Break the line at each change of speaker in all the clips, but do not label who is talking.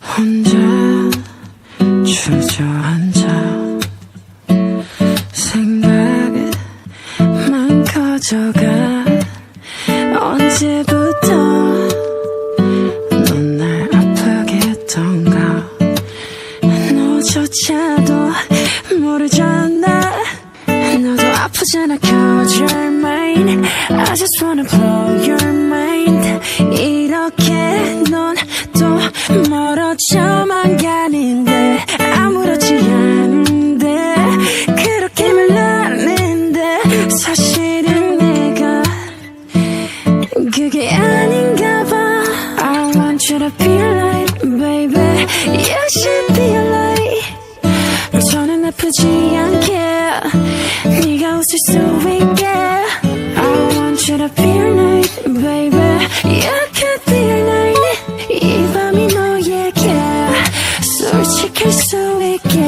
혼자 주저앉아 생각만 커져가 언제부터 넌 날 아프게 했던가? 너조차도 모르잖아. 너도 아프잖아. Cause you're mine I just wanna blow your mind. 이렇게 그게 아닌가 봐 I want you to be like baby You should be like 저는 아프지 않게 네가 웃을 수 있게 I want you to be like baby You could be like 이 밤이 너에게 솔직할 수 있게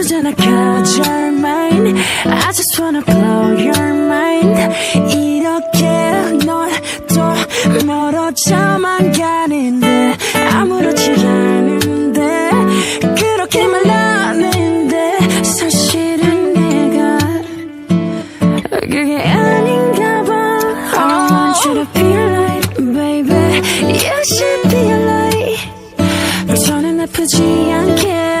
아프잖아 cause you're mine I just wanna blow your mind 이렇게 넌또 멀어져만 가는데 아무렇지 않은데 그렇게 말하는데 사실은 내가 그게 아닌가 봐 I want you to be like baby You should be like 저는 아프지 않게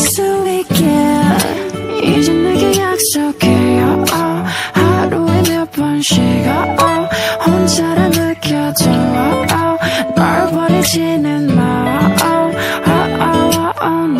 수 있게 이제 내게 약속해요. 하루에 몇 번씩어 혼자라 느껴져요. 널 버리지는 마 oh, oh, oh, oh,